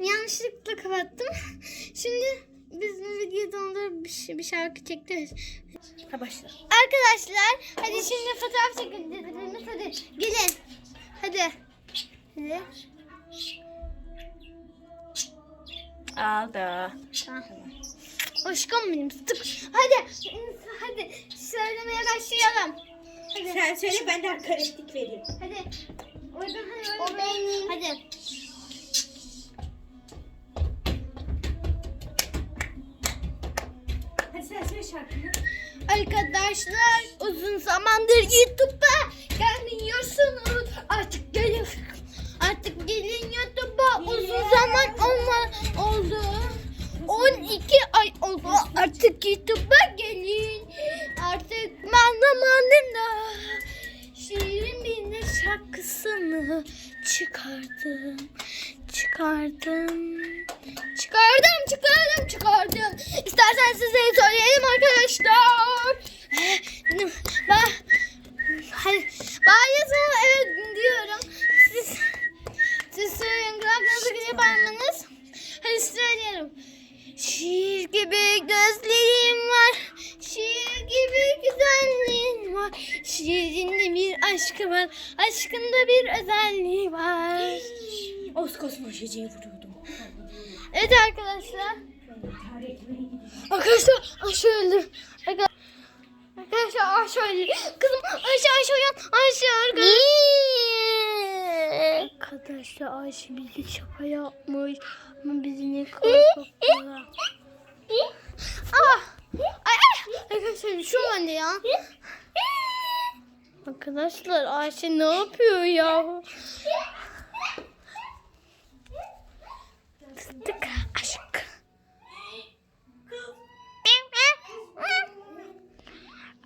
yanlışlıkla kapattım. Şimdi biz bu videoda onlara bir, şey- bir şarkı çekeceğiz. Ha başla. Arkadaşlar hadi şimdi fotoğraf çekeceğiz. hepimiz. Hadi gelin. Hadi. Hadi. Aldı. Tamam. Aşkım benim sık. Hadi. Hadi söylemeye başlayalım. Hadi. Sen söyle ben de karetlik vereyim. Hadi. Oradan hadi. O benim. Hadi. Hadi Arkadaşlar uzun zamandır YouTube'a gelmiyorsunuz. Artık gelin. Artık gelin YouTube'a uzun zaman olma oldu. 12 ay oldu. Artık YouTube'a gelin. Artık mandamanına şiirin bir şarkısını çıkardım. Çıkardım. Çıkardım, çıkardım, çıkardım. İstersen size söyleyelim arkadaşlar. Ben, hadi, bağırıyorsunuz evet diyorum. Siz, siz söyleyin kulaklarınızı gidip parmağınız. Hadi söyleyelim. Şiir gibi gözlerim var. Şiir gibi güzelliğin var. Şiirinde bir aşkı var. Aşkında bir özelliği var. Oskos mojeciye vuruyordum. Evet arkadaşlar. Arkadaşlar Ayşe öldü. Arka- Arkadaşlar Ayşe öldü. Kızım Ayşe Ayşe uyan. Ayşe arkadaşlar. Arkadaşlar Ayşe bize şaka yapmış. Ama bizi ne korkuttular. ah. Ay, ay. Arkadaşlar şu anne ya. Arkadaşlar Ayşe ne yapıyor ya? Fıstık aşk.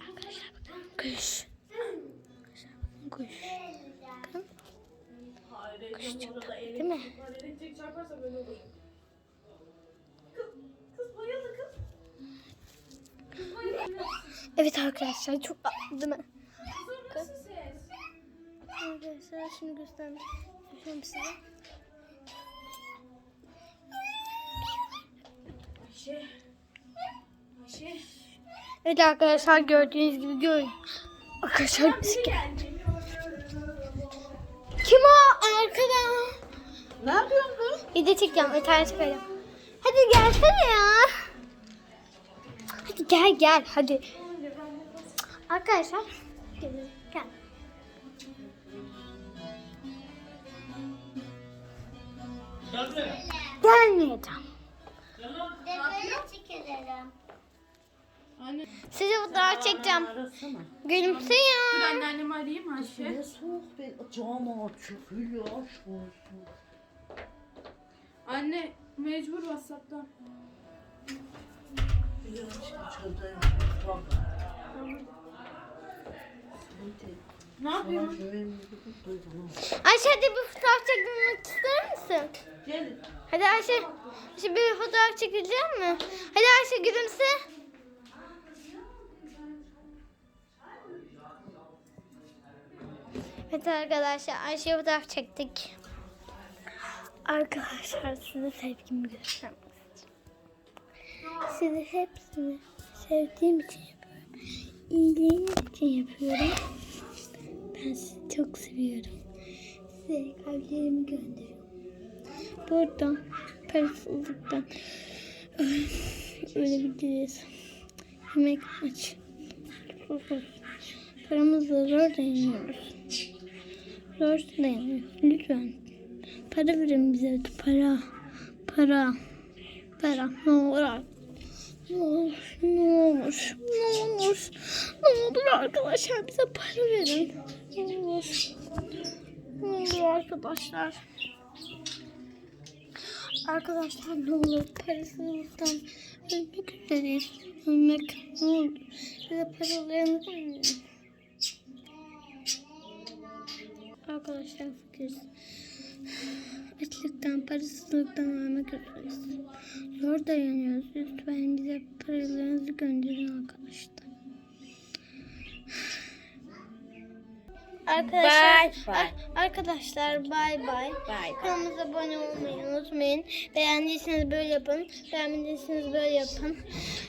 Arkadaşlar bakın kuş. Kuş. Bakın. Kuş çok tatlı değil mi? Evet arkadaşlar çok değil mi? Arkadaşlar şimdi göstermek istiyorum size. Ayşe. Ayşe. Evet arkadaşlar gördüğünüz gibi görün. Arkadaşlar Kim o arkada? Ne yapıyorsun kız? Video çekeceğim. Yeter çıkarım. Hadi gelsene ya. Hadi gel gel hadi. Arkadaşlar. Gel. gel. Gelmeyeceğim. Size fotoğraf çekeceğim. Arasana. Gülümse Dur ya. anneannemi arayayım Ayşe. Ne soğuk be. Cam açık. Hülya aşk olsun. Anne mecbur Whatsapp'tan. Hülya aşk içeride. Bak. Ne yapıyorsun? Ayşe hadi bir fotoğraf çekmek ister misin? Gel. Hadi Ayşe. Ayşe bir fotoğraf çekeceğim mi? Hadi Ayşe gülümse. Evet arkadaşlar Ayşe'ye fotoğraf çektik. Arkadaşlar size sevgimi göstermek istiyorum. Sizi hepsini sevdiğim için yapıyorum. İyiliğiniz için yapıyorum. Ben sizi çok seviyorum. Size kalplerimi gönderiyorum. Buradan parasızlıktan ölebiliriz. Yemek aç. Paramızla zor dayanıyoruz. Zor dayanıyoruz. Lütfen. Para verin bize. Para. Para. Para. Ne olur. Ne olur. Ne olur. Ne olur. Ne olur arkadaşlar bize para verin. Ne olur. Ne olur arkadaşlar. Arkadaşlar ne olur parasızlıktan ölmek üzereyiz. Ölmek ne olur. Bize paralarınızı verin. Arkadaşlar fakiriz. Açlıktan, parasızlıktan ölmek üzereyiz. Zor dayanıyoruz. Lütfen bize paralarınızı gönderin arkadaşlar. Arkadaşlar, Bye bye. ar- arkadaşlar bay bay. Kanalımıza abone olmayı unutmayın. Beğendiyseniz böyle yapın. Beğenmediyseniz böyle yapın.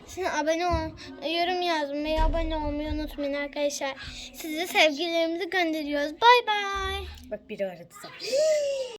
Sizin abone ol, yorum yazmayı, abone olmayı unutmayın arkadaşlar. Size sevgilerimizi gönderiyoruz. Bay bay. Bak biri aradı sana.